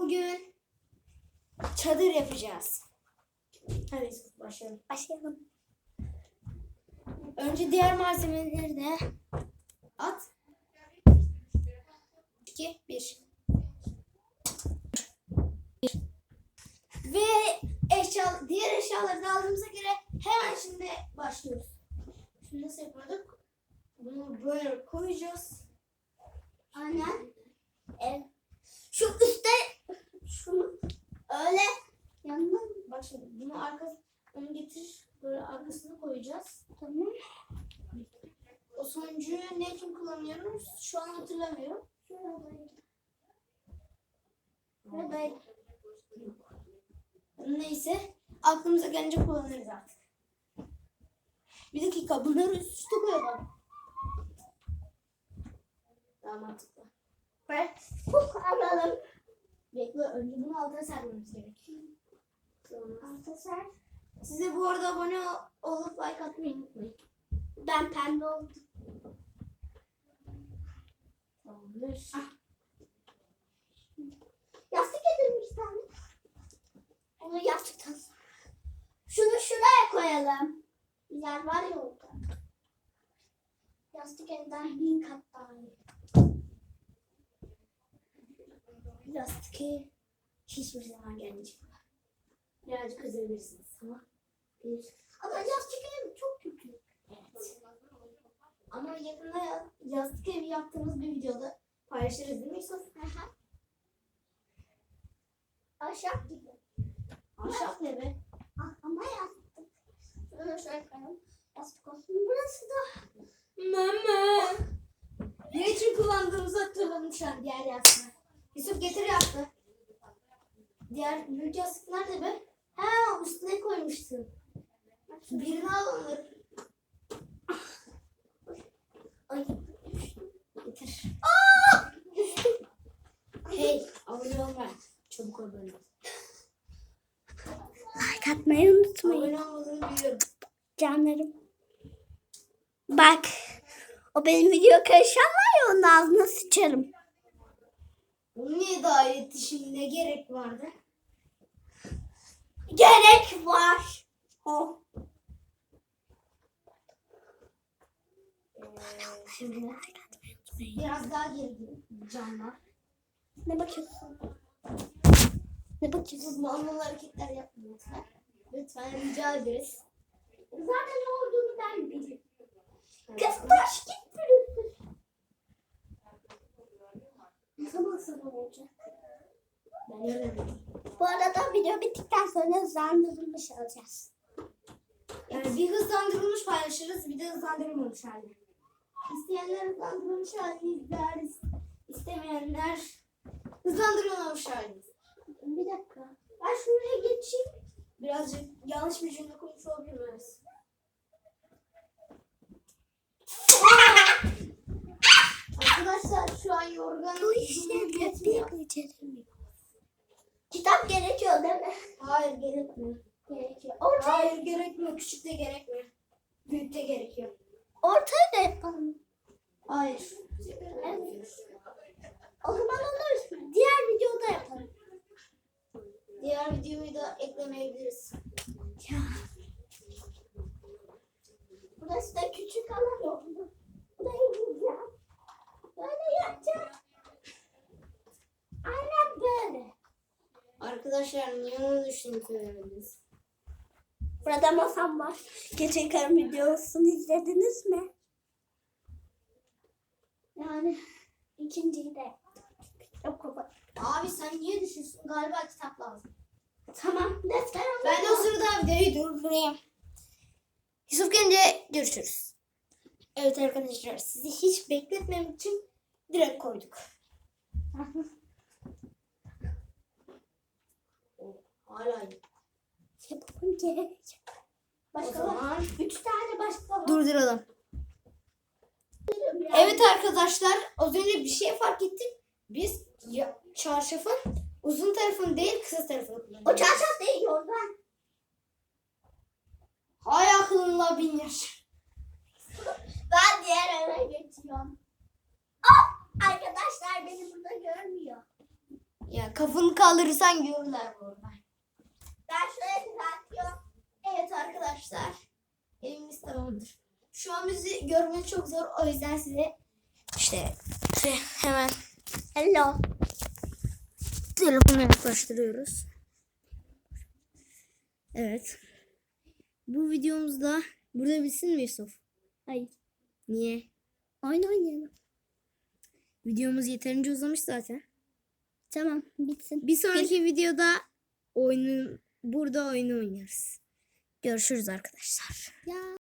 Bugün çadır yapacağız. Hadi başlayalım. Başlayalım. Önce diğer malzemeleri de at. 2 1 Ve eşya diğer eşyaları da aldığımıza göre hemen şimdi başlıyoruz. Şimdi nasıl yapıyorduk? Bunu böyle koyacağız. Aynen. Evet. Şu üstte şunu öyle yanına Bak şimdi bunu arka onu getir böyle arkasına koyacağız. tamam. O sonuncuyu ne için kullanıyoruz? Şu an hatırlamıyorum. Böyle. Neyse aklımıza gelince kullanırız artık. Bir dakika bunları üst üste koyalım. Daha mantıklı. Huk alalım. Bekle önce bunu altına sermemiz gerekiyor. Sonra- ser. Size bu arada abone ol- olup like atmayı unutmayın. Ben pembe oldum. Tamamdır. Yastık edilmiş bir tane. Onu yastıktan. Şunu şuraya koyalım. Yer var ya orada. Yastık elinden bin kat daha iyi. Yastık hiçbir zaman gelmeyecek. Birazcık kızabilirsiniz ama. Ama yastık evi çok kötü. Evet. Ama yakında ya- yastık evi yaptığımız bir videoda paylaşırız değil mi Yusuf? Aha. Aşağı gibi. Ahşap ne be? Ah, ama yastık. Şunu şöyle koyalım. Yastık olsun. Burası da Mama. Ne için kullandığımızı hatırladım şu an diğer yastığı. Yusuf getir yastığı. Diğer büyük yastık nerede be? Ha üstüne koymuştun. Birini al onları. Ay. Getir. Hey abone olma. Çabuk abone ol. like atmayı unutmayın. Abone olmadığını biliyorum. Canlarım. Bak. O benim video karışan var ya onun ağzına sıçarım. Bunu niye dahil etti şimdi? Ne gerek vardı? Gerek var. Oh. Ee, biraz daha geri camlar. Ne bakıyorsun? Ne bakıyorsun? Malmalı hareketler yapmayın lütfen. Lütfen rica ederiz. Zaten ne olduğunu ben bilirim. Kız taş git pürüzsüz. Ne zaman sabah olacak? Ben öyle dedim. Bu arada video bittikten sonra hızlandırılmış alacağız. Yani bir hızlandırılmış paylaşırız, bir de hızlandırılmamış hali. İsteyenler hızlandırılmış halini izleriz. İstemeyenler hızlandırılmamış halini. Bir dakika. Ben şuraya geçeyim. Birazcık yanlış bir cümle kurmuş olabiliriz. Arkadaşlar şu an yorgan Bu işleri yetmiyor. beceremiyor. Kitap gerekiyor değil mi? Hayır gerekmiyor. Gerekiyor. Ortaya, Hayır gerekmiyor. Küçük de gerekmiyor. Büyük de gerekiyor. ortaya da yapalım. Hayır. O zaman onu diğer videoda yapalım. Diğer videoyu da eklemeyebiliriz. Ya. Burası da küçük alan oldu. Burayı yiyeceğim. Böyle yapacağım. Aynen böyle. Arkadaşlar niye onu düşünüp söylemediniz? Burada masam var. Geçen karın videosunu izlediniz mi? Yani ikinciyi de. Yok baba. Abi sen niye düşünsün? Galiba kitap lazım. Tamam. Defter al. Ben de o sırada videoyu durdurayım. Yusuf gelince görüşürüz. Evet arkadaşlar sizi hiç bekletmemek için direkt koyduk. hala iyi. O Başka var. zaman Üç tane başka var. durduralım. Evet arkadaşlar az önce bir şey fark ettim. Biz ya, çarşafın uzun tarafını değil kısa tarafını O kullanıyoruz. çarşaf değil yorgan. Hay aklınla bin yaş. Ben diğer eve geçiyorum. Ah! Arkadaşlar beni burada görmüyor. Ya kafanı kaldırırsan görürler bu arada. Ben şöyle düzeltiyorum. Evet arkadaşlar. Evimiz tamamdır. Şu an bizi görmeniz çok zor. O yüzden size işte şey, hemen Hello. telefonu yaklaştırıyoruz. Evet. Bu videomuzda burada bitsin mi Yusuf? Hayır. Niye? Oyun oynayalım. Videomuz yeterince uzamış zaten. Tamam bitsin. Bir sonraki videoda oyunun burada oyunu oynarız. Görüşürüz arkadaşlar. Ya.